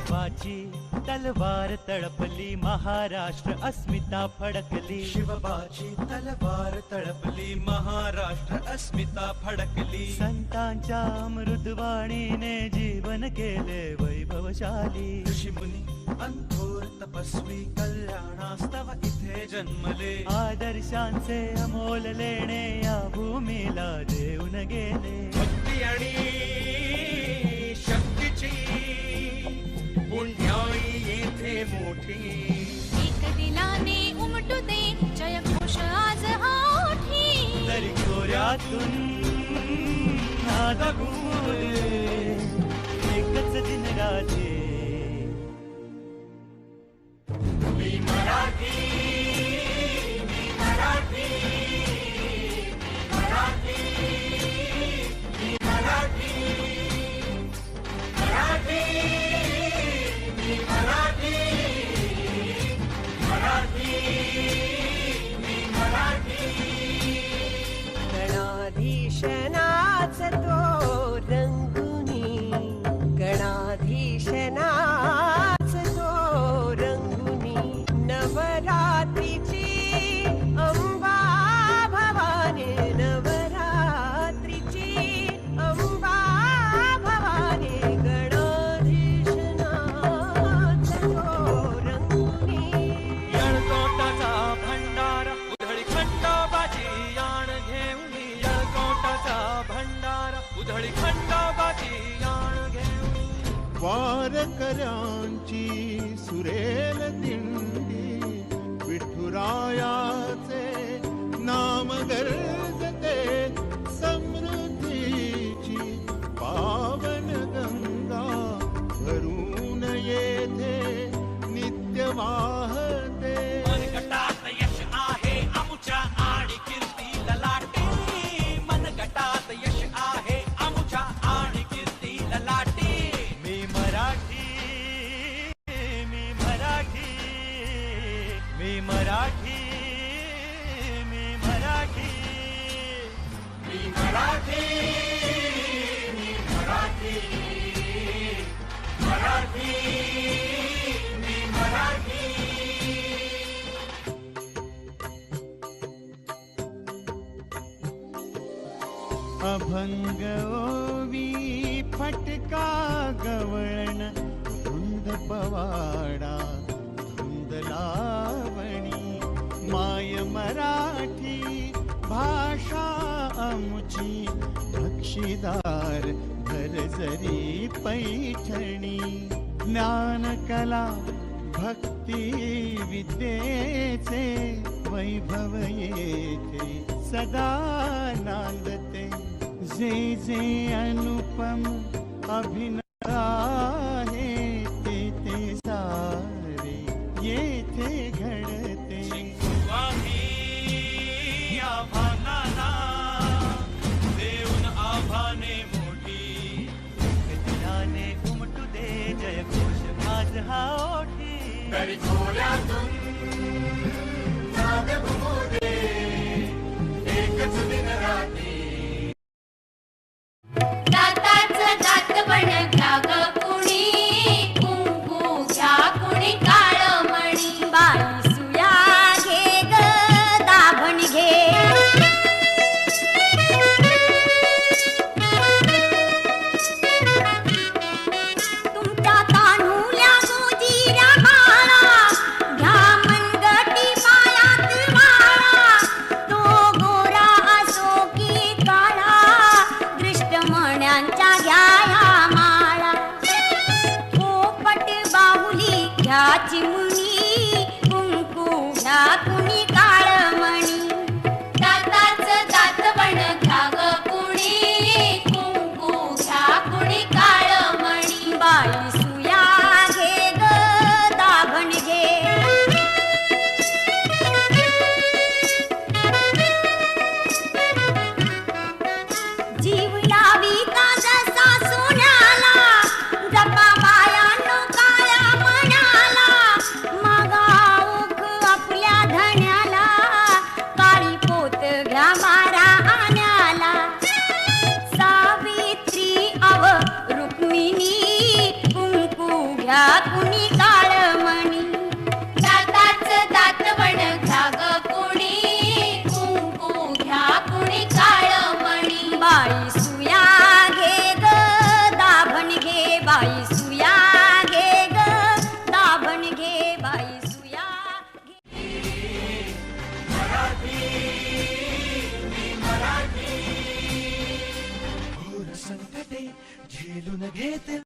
शिवबाची तलवार तड़पली महाराष्ट्र अस्मिता फडकली। शिवबाची तलवार तड़पली महाराष्ट्र अस्मिता फडकली। संतांच्या मृदवाणीने जीवन के केले वैभवशाली। ऋषीमुनी अंथोर तपस्वी कल्याणास्तव इथे जन्मले। आदर्शांचे अमोल लेणे या भूमीला देऊन गेले। शक्तीची पुण्याई येथे मोठी. एक दिलाने उमटू दे जय घोष आज हा ओठी तरी खोऱ्यातून नाद घुमले एकच दिन राजे ሸናት ሰጥቶ ओवी फटका गवळण धुंद पवाडा धुंद अमुची बक्षीदार भरजरी पैठणी। ज्ञान, कला, भक्ती विद्येचे वैभव येथे सदा नांदते। जे जे अनुपम अभिनय चिमुनी कुंकू डाकुनी काळमणी. दाताच दात बण घाग कुणी कुंकू ढाकुणी काळमणी. बाळी सुया घे ग दाभण जीव